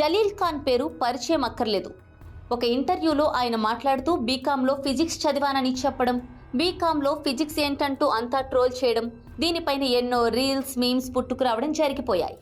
జలీల్ ఖాన్ పేరు పరిచయం అక్కర్లేదు. ఒక ఇంటర్వ్యూలో ఆయన మాట్లాడుతూ బీకాంలో ఫిజిక్స్ చదివానని చెప్పడం బీకాంలో ఫిజిక్స్ ఏంటంటూ అంతా ట్రోల్ చేయడం దీనిపైన ఎన్నో రీల్స్ మీమ్స్ పుట్టుకురావడం జరిగిపోయాయి.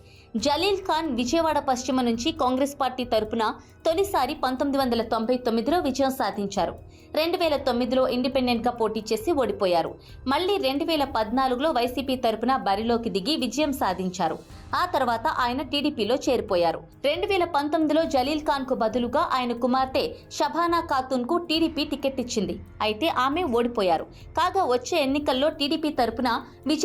జలీల్ ఖాన్ విజయవాడ పశ్చిమ నుంచి కాంగ్రెస్ పార్టీ తరపున తొలిసారి పంతొమ్మిది వందల తొంభై తొమ్మిదిలో విజయం సాధించారు. రెండు వేల తొమ్మిదిలో ఇండిపెండెంట్గా పోటీ చేసి ఓడిపోయారు. మళ్ళీ రెండు వేల పద్నాలుగులో వైసీపీ తరపున బరిలోకి దిగి విజయం సాధించారు. ఆ తర్వాత ఆయన టీడీపీలో చేరిపోయారు. రెండు వేల పంతొమ్మిదిలో జలీల్ ఖాన్కు బదులుగా ఆయన కుమార్తె షబానా ఖాతున్కు టీడీపీ టికెట్ ఇచ్చింది. అయితే ఆమె ఓడిపోయారు. కాగా వచ్చే ఎన్నికల్లో టీడీపీ తరపున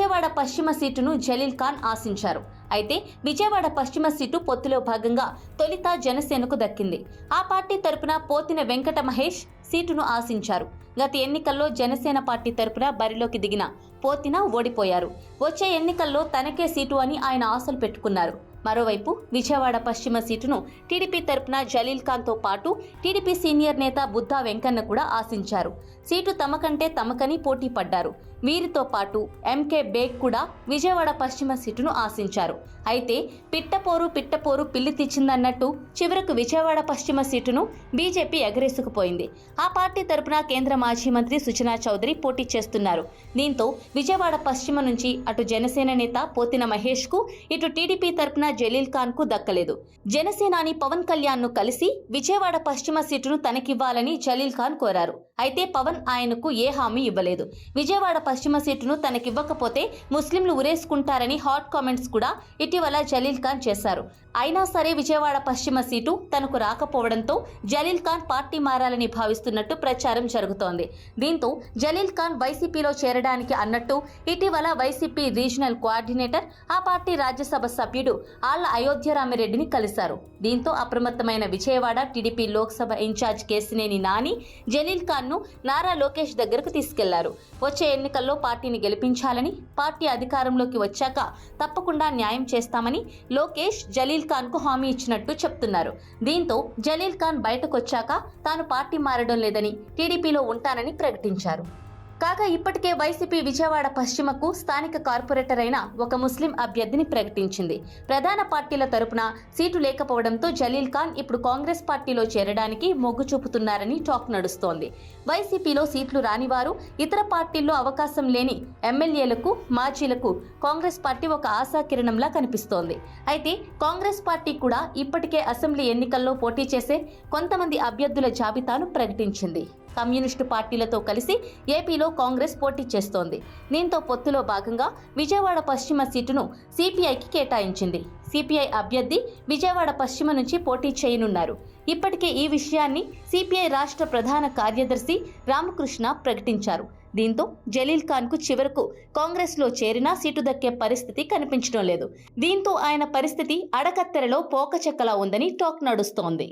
విజయవాడ పశ్చిమ సీటును జలీల్ ఖాన్ ఆశించారు. అయితే విజయవాడ పశ్చిమ సీటు పొత్తులో భాగంగా తొలిత జనసేనకు దక్కింది. ఆ పార్టీ తరపున పోతిన వెంకట మహేష్ సీటును ఆశించారు. గత ఎన్నికల్లో జనసేన పార్టీ తరపున బరిలోకి దిగిన పోతిన ఓడిపోయారు. వచ్చే ఎన్నికల్లో తనకే సీటు అని ఆయన ఆశలు పెట్టుకున్నారు. మరోవైపు విజయవాడ పశ్చిమ సీటును టీడీపీ తరపున జలీల్ ఖాన్తో పాటు టీడీపీ సీనియర్ నేత బుద్ధా వెంకన్న కూడా ఆశించారు. సీటు తమకంటే తమకని పోటీ పడ్డారు. వీరితో పాటు ఎంకే బేగ్ కూడా విజయవాడ పశ్చిమ సీటును ఆశించారు. అయితే పిట్టపోరు పిట్టపోరు పిల్లి తెచ్చిందన్నట్టు చివరకు విజయవాడ పశ్చిమ సీటును బీజేపీ ఎగరేసుకుపోయింది. ఆ పార్టీ తరపున కేంద్ర మాజీ మంత్రి సుజనా చౌదరి పోటీ చేస్తున్నారు. దీంతో విజయవాడ పశ్చిమ నుంచి అటు జనసేన నేత పోతిన మహేష్కు ఇటు టీడీపీ తరపున జలీల్ ఖాన్కు దక్కలేదు. జనసేనాని పవన్ కళ్యాణ్ను కలిసి విజయవాడ పశ్చిమ సీటును తనకివ్వాలని జలీల్ ఖాన్ కోరారు. అయితే పవన్ ఆయనకు ఏ హామీ ఇవ్వలేదు. విజయవాడ పశ్చిమ సీటును తనకివ్వకపోతే ముస్లింలు ఉరేసుకుంటారని హాట్ కామెంట్స్ కూడా ఇటీవల జలీల్ ఖాన్ చేశారు. అయినా సరే విజయవాడ పశ్చిమ సీటు తనకు రాకపోవడంతో జలీల్ ఖాన్ పార్టీ మారాలని భావిస్తున్నట్టు ప్రచారం జరుగుతోంది. దీంతో జలీల్ ఖాన్ వైసీపీలో చేరడానికి అన్నట్టు ఇటీవల వైసీపీ రీజనల్ కోఆర్డినేటర్ ఆ పార్టీ రాజ్యసభ సభ్యుడు ఆళ్ళ అయోధ్యరామిరెడ్డిని కలిశారు. దీంతో అప్రమత్తమైన విజయవాడ టీడీపీ లోక్సభ ఇన్ఛార్జ్ కేసినేని నాని జలీల్ ఖాన్ ను నారా లోకేష్ దగ్గరకు తీసుకెళ్ళారు. వచ్చే ఎన్నికల్లో పార్టీని గెలిపించాలని పార్టీ అధికారంలోకి వచ్చాక తప్పకుండా న్యాయం చేస్తామని లోకేష్ జలీల్ ఖాన్కు హామీ ఇచ్చినట్టు చెప్తున్నారు. దీంతో జలీల్ ఖాన్ బయటకొచ్చాక తాను పార్టీ మారడం లేదని టీడీపీలో ఉంటానని ప్రకటించారు. కాగా ఇప్పటికే వైసీపీ విజయవాడ పశ్చిమకు స్థానిక కార్పొరేటర్ అయిన ఒక ముస్లిం అభ్యర్థిని ప్రకటించింది. ప్రధాన పార్టీల తరపున సీటు లేకపోవడంతో జలీల్ ఖాన్ ఇప్పుడు కాంగ్రెస్ పార్టీలో చేరడానికి మొగ్గు చూపుతున్నారని టాక్ నడుస్తోంది. వైసీపీలో సీట్లు రానివారు ఇతర పార్టీల్లో అవకాశం లేని ఎమ్మెల్యేలకు మాజీలకు కాంగ్రెస్ పార్టీ ఒక ఆశాకిరణంలా కనిపిస్తోంది. అయితే కాంగ్రెస్ పార్టీ కూడా ఇప్పటికే అసెంబ్లీ ఎన్నికల్లో పోటీ చేసే కొంతమంది అభ్యర్థుల జాబితాను ప్రకటించింది. కమ్యూనిస్టు పార్టీలతో కలిసి ఏపీలో కాంగ్రెస్ పోటీ చేస్తోంది. దీంతో పొత్తులో భాగంగా విజయవాడ పశ్చిమ సీటును సిపిఐకి కేటాయించింది. సిపిఐ అభ్యర్థి విజయవాడ పశ్చిమ నుంచి పోటీ చేయనున్నారు. ఇప్పటికే ఈ విషయాన్ని సిపిఐ రాష్ట్ర ప్రధాన కార్యదర్శి రామకృష్ణ ప్రకటించారు. దీంతో జలీల్ ఖాన్కు చివరకు కాంగ్రెస్లో చేరినా సీటు దక్కే పరిస్థితి కనిపించడం లేదు. దీంతో ఆయన పరిస్థితి అడకత్తెరలో పోకచెక్కలా ఉందని టాక్ నడుస్తోంది.